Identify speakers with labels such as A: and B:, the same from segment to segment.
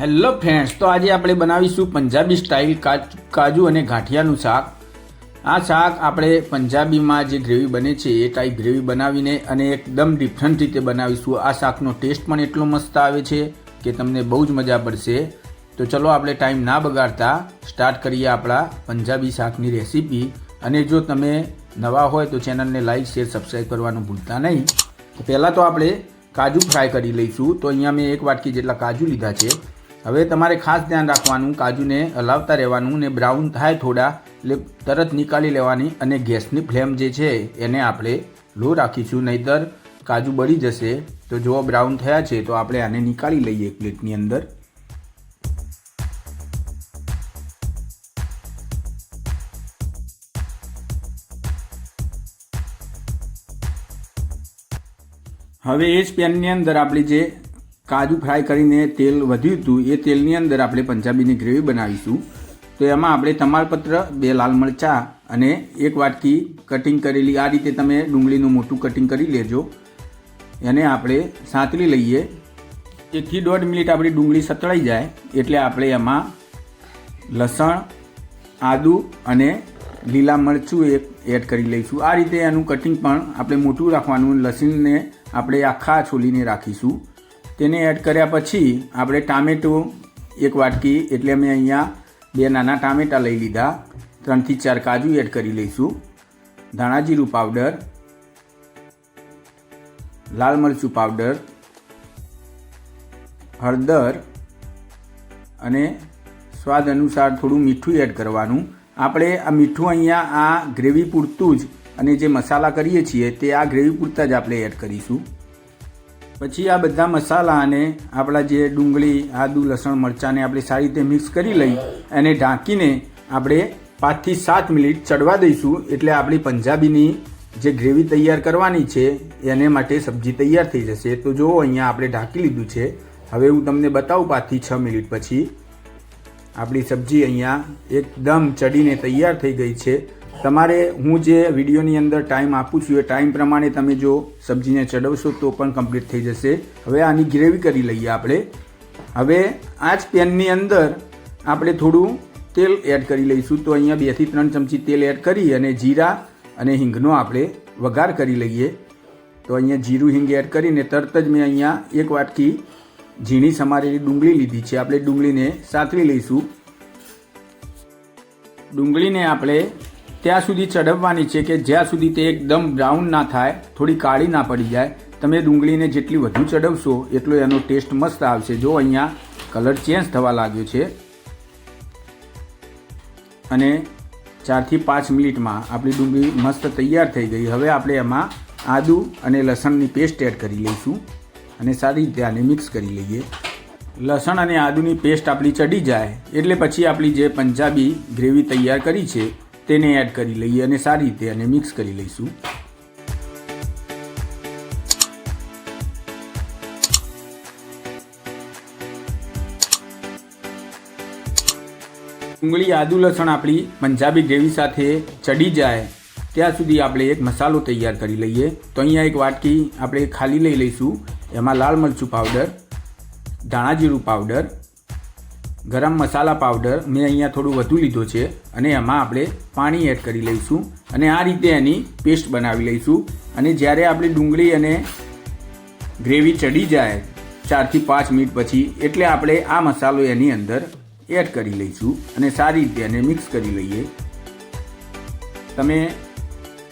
A: Hello friends, તો આજે આપણે બનાવીશું પંજાબી સ્ટાઇલ કાજુ અને ગાંઠિયાનું શાક. આ શાક આપણે પંજાબીમાં જે ગ્રેવી બને છે, એ ટાઈપ ગ્રેવી બનાવીને અને એકદમ ડિફરન્ટ રીતે બનાવીશું. આ શાકનો ટેસ્ટ પણ એટલો મસ્ત આવે છે કે તમને બહુ જ મજા પડશે. તો ચલો આપણે ટાઈમ ના બગાડતા સ્ટાર્ટ કરીએ આપણા પંજાબી શાકની રેસીપી અને જો તમે નવા હોય તો ચેનલને લાઈક શેર સબસ્ક્રાઈબ કરવાનું ભૂલતા નહીં. તો પહેલાં તો આપણે કાજુ ફ્રાય કરી લઈશું. તો અહીંયા મેં એક વાટકી જેટલા કાજુ લીધા છે. હવે તમારે ખાસ ધ્યાન રાખવાનું, કાજુને હલાવતા રહેવાનું ને બ્રાઉન થાય થોડા, એટલે તરત નીકાળી લેવાની અને ગેસની ફ્લેમ જે છે એને આપણે લો રાખીશું, નહીતર કાજુ બળી જશે. તો જો બ્રાઉન થયા છે, તો આપણે આને નીકાળી લઈએ એક પ્લેટની અંદર. હવે એ જ પેનની અંદર આપણી જે કાજુ ફ્રાય કરીને તેલ વધ્યું હતું, એ તેલની અંદર આપણે પંજાબીની ગ્રેવી બનાવીશું. તો એમાં આપણે તમાલપત્ર, બે લાલ મરચાં અને એક વાટકી કટિંગ કરેલી, આ રીતે તમે ડુંગળીનું મોટું કટિંગ કરી લેજો. એને આપણે સાંતળી લઈએ. એકથી દોઢ મિનિટ આપણી ડુંગળી સતળાઈ જાય, એટલે આપણે એમાં લસણ, આદુ અને લીલા મરચું એક એડ કરી લઈશું. આ રીતે એનું કટિંગ પણ આપણે મોટું રાખવાનું, લસણને આપણે આખા છોલીને રાખીશું. તેને એડ કર્યા પછી આપણે ટામેટું એક વાટકી, એટલે અમે અહીંયા બે નાના ટામેટાં લઈ લીધા. ત્રણથી ચાર કાજુ એડ કરી લઈશું. ધાણા જીરું પાવડર લાલ મરચું પાવડર હળદર અને સ્વાદ અનુસાર થોડું મીઠું એડ કરવાનું. આપણે આ મીઠું અહીંયા આ ગ્રેવી પૂરતું જ અને જે મસાલા કરીએ છીએ તે આ ગ્રેવી પૂરતા જ આપણે એડ કરીશું. પછી આ બધા મસાલા અને આપણા જે ડુંગળી, આદુ, લસણ, મરચાંને આપણે સારી રીતે મિક્સ કરી લઈ અને ઢાંકીને આપણે પાંચથી સાત મિનિટ ચડવા દઈશું. એટલે આપણી પંજાબીની જે ગ્રેવી તૈયાર કરવાની છે, એને માટે સબ્જી તૈયાર થઈ જશે. તો જુઓ, અહીંયા આપણે ઢાંકી લીધું છે. હવે હું તમને બતાવું પાંચથી છ મિનિટ પછી. આપણી સબ્જી અહીંયા એકદમ ચડીને તૈયાર થઈ ગઈ છે. તમારે હું જે વિડીયોની અંદર ટાઈમ આપું છું, એ ટાઈમ પ્રમાણે તમે જો સબ્જીને ચડવશો તો પણ કમ્પ્લીટ થઈ જશે. હવે આની ગ્રેવી કરી લઈએ આપણે. હવે આ જ પેનની અંદર આપણે થોડું તેલ એડ કરી લઈશું. તો અહીંયા બેથી ત્રણ ચમચી તેલ એડ કરી અને જીરા અને હિંગનો આપણે વઘાર કરી લઈએ. તો અહીંયા જીરું, હિંગ એડ કરીને તરત જ મેં અહીંયા એક વાટકી ઝીણી સમારેલી ડુંગળી લીધી છે. આપણે ડુંગળીને સાતળી લઈશું. ડુંગળીને આપણે ત્યાં સુધી ચડવવાની છે કે જ્યાં સુધી તે એકદમ બ્રાઉન ના થાય, થોડી કાળી ના પડી જાય, તમે ડુંગળીને જેટલી વધુ ચડવશો એટલો એનો ટેસ્ટ મસ્ત આવશે. જો અહીંયા કલર ચેન્જ થવા લાગ્યો છે, અને ચારથી પાંચ મિનિટમાં આપણી ડુંગળી મસ્ત તૈયાર થઈ ગઈ. હવે આપણે એમાં આદુ અને લસણની પેસ્ટ એડ કરી લઈશું અને સારી રીતે આને મિક્સ કરી લઈએ. લસણ અને આદુની પેસ્ટ આપણી ચડી જાય, એટલે પછી આપણી જે પંજાબી ગ્રેવી તૈયાર કરી છે તેને એડ કરી લઈએ અને સારી રીતે અને મિક્સ કરી લઈશું. ડુંગળી, આદુ, લસણ આપણી પંજાબી ગ્રેવી સાથે ચડી જાય, ત્યાં સુધી આપણે એક મસાલો તૈયાર કરી લઈએ. તો અહીંયા એક વાટકી આપણે ખાલી લઈ લઈશું. એમાં લાલ મરચું પાવડર ધાણા જીરું પાવડર ગરમ મસાલા પાવડર મેં અહીંયા થોડું વધુ લીધો છે અને એમાં આપણે પાણી એડ કરી લઈશું અને આ રીતે એની પેસ્ટ બનાવી લઈશું અને જ્યારે આપણી ડુંગળી અને ગ્રેવી ચડી જાય ચારથી પાંચ મિનિટ પછી એટલે આપણે આ મસાલો એની અંદર એડ કરી લઈશું અને સારી રીતે એને મિક્સ કરી લઈએ. તમે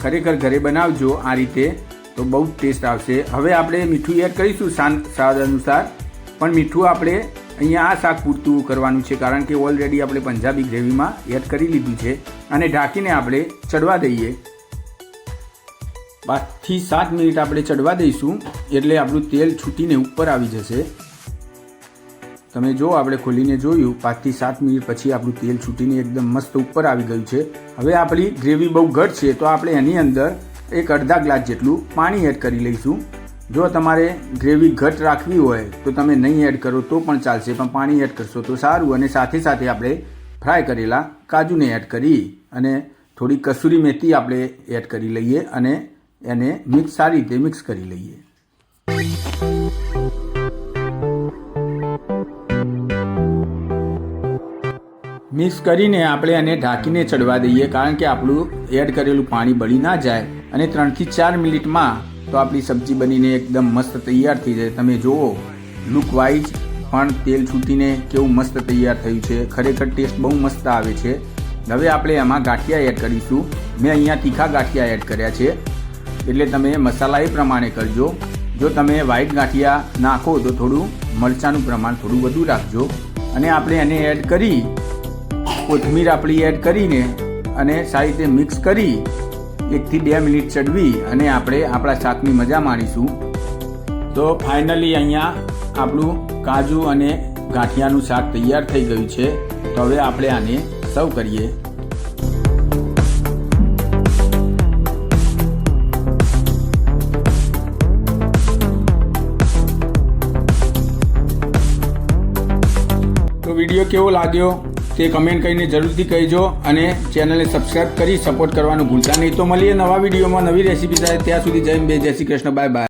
A: ખરેખર ઘરે બનાવજો આ રીતે તો બહુ જ ટેસ્ટ આવશે. હવે આપણે મીઠું એડ કરીશું સ્વાદ અનુસાર. પણ મીઠું આપણે અહીંયા આ શાક પૂરતું કરવાનું છે કારણ કે ઓલરેડી આપણે પંજાબી ગ્રેવીમાં એડ કરી લીધું છે અને ઢાંકીને આપણે ચડવા દઈએ. પાંચથી સાત મિનિટ આપણે ચડવા દઈશું એટલે આપણું તેલ છૂટીને ઉપર આવી જશે. તમે જો આપણે ખોલીને જોયું, પાંચથી સાત મિનિટ પછી આપણું તેલ છૂટીને એકદમ મસ્ત ઉપર આવી ગયું છે. હવે આપણી ગ્રેવી બહુ ઘટ છે, તો આપણે એની અંદર એક અડધા ગ્લાસ જેટલું પાણી એડ કરી લઈશું. જો તમારે ગ્રેવી ઘટ રાખવી હોય તો તમે નહીં એડ કરો તો પણ ચાલશે, પણ પાણી એડ કરશો તો સારું. અને સાથે સાથે આપણે ફ્રાય કરેલા કાજુને એડ કરી અને થોડી કસૂરી મેથી આપણે એડ કરી લઈએ અને એને મિક્સ સારી રીતે મિક્સ કરી લઈએ. મિક્સ કરીને આપણે એને ઢાંકીને ચડવા દઈએ, કારણ કે આપણું એડ કરેલું પાણી બળી ના જાય. અને ત્રણથી ચાર મિનિટમાં તો આપણી સબ્જી બનીને એકદમ મસ્ત તૈયાર થઈ જાય. તમે જુઓ લુક વાઇઝ પણ તેલ છૂટીને કેવું મસ્ત તૈયાર થયું છે. ખરેખર ટેસ્ટ બહુ મસ્ત આવે છે. હવે આપણે એમાં ગાંઠિયા એડ કરીશું. મેં અહીંયા તીખા ગાંઠિયા એડ કર્યા છે. એટલે તમે મસાલા એ પ્રમાણે કરજો. જો તમે વ્હાઈટ ગાંઠિયા નાખો તો થોડું મરચાંનું પ્રમાણ થોડું વધુ રાખજો. અને આપણે એને એડ કરી, કોથમીર આપણી એડ કરીને અને સારી રીતે મિક્સ કરી એકથી બે મિનિટ ચડવી અને આપણે આપણા શાકની મજા માણીશું. તો ફાઇનલી અહીંયા આપણું કાજુ અને ગાંઠિયાનું શાક તૈયાર થઈ ગયું છે. તો હવે આપણે આને સર્વ કરીએ. તો વીડિયો કેવો લાગ્યો? તે કમેન્ટ કરીને જરૂરથી કહેજો અને ચેનલને સબસ્ક્રાઈબ કરી સપોર્ટ કરવાનું ભૂલતા નહીં. તો મળીએ નવા વિડીયોમાં નવી રેસીપી સાથે. ત્યાં સુધી જય બે જય શ્રી કૃષ્ણ, બાય બાય.